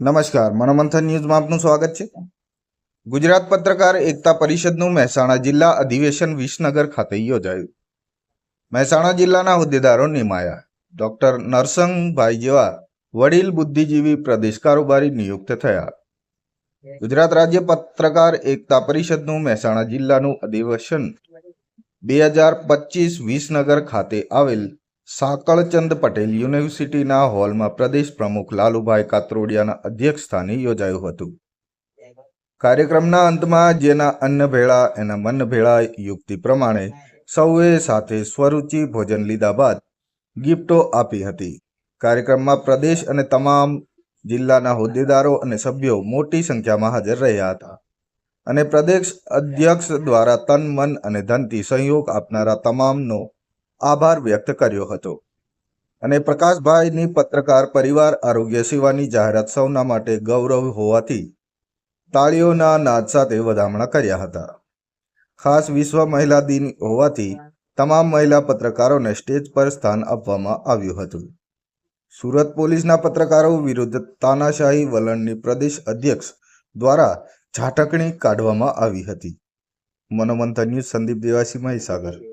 નમસ્કાર, મનોમંથન ન્યૂઝમાં આપનું સ્વાગત છે. ગુજરાત પત્રકાર એકતા પરિષદનું મહેસાણા જિલ્લા અધિવેશન વિસનગર ખાતે યોજાયું. મહેસાણા જિલ્લાના હોદ્દેદારો નિમાયા. ડોક્ટર નરસંગભાઈ જેવા વડીલ બુદ્ધિજીવી પ્રદેશ કારોબારી નિયુક્ત થયા. ગુજરાત રાજ્ય પત્રકાર એકતા પરિષદનું મહેસાણા જિલ્લાનું અધિવેશન બે હજાર પચીસ વિસનગર ખાતે આવેલ સાંકળચંદ પટેલ યુનિવર્સિટીના હોલમાં પ્રદેશ પ્રમુખ લાલુભાઈ કાત્રોડિયાના અધ્યક્ષસ્થાને યોજાયું હતું. કાર્યક્રમના અંતમાં જેના અન્ન ભેળા એના મન ભેળા યુક્તિ પ્રમાણે સૌએ સાથે સ્વરૂચિ ભોજન લીધા બાદ ગિફ્ટો આપી હતી. કાર્યક્રમમાં પ્રદેશ અને તમામ જિલ્લાના હોદ્દેદારો અને સભ્યો મોટી સંખ્યામાં હાજર રહ્યા હતા અને પ્રદેશ અધ્યક્ષ દ્વારા તન, મન અને ધનથી સહયોગ આપનારા તમામનો આભાર વ્યક્ત કર્યો હતો. અને પ્રકાશભાઈની પત્રકાર પરિવાર આરોગ્ય સેવાની જાહેરાત સૌના માટે ગૌરવ હોવાથી તાળીઓના નાદ સાથે વધામણા કર્યા હતા. ખાસ વિશ્વ મહિલા દિન હોવાથી તમામ મહિલા પત્રકારોને સ્ટેજ પર સ્થાન આપવામાં આવ્યું હતું. સુરત પોલીસના પત્રકારો વિરુદ્ધ તાનાશાહી વલણની પ્રદેશ અધ્યક્ષ દ્વારા ઝાટકણી કાઢવામાં આવી હતી. મનોમંથન ન્યૂઝ સંદીપ દેવાસી મહીસાગર.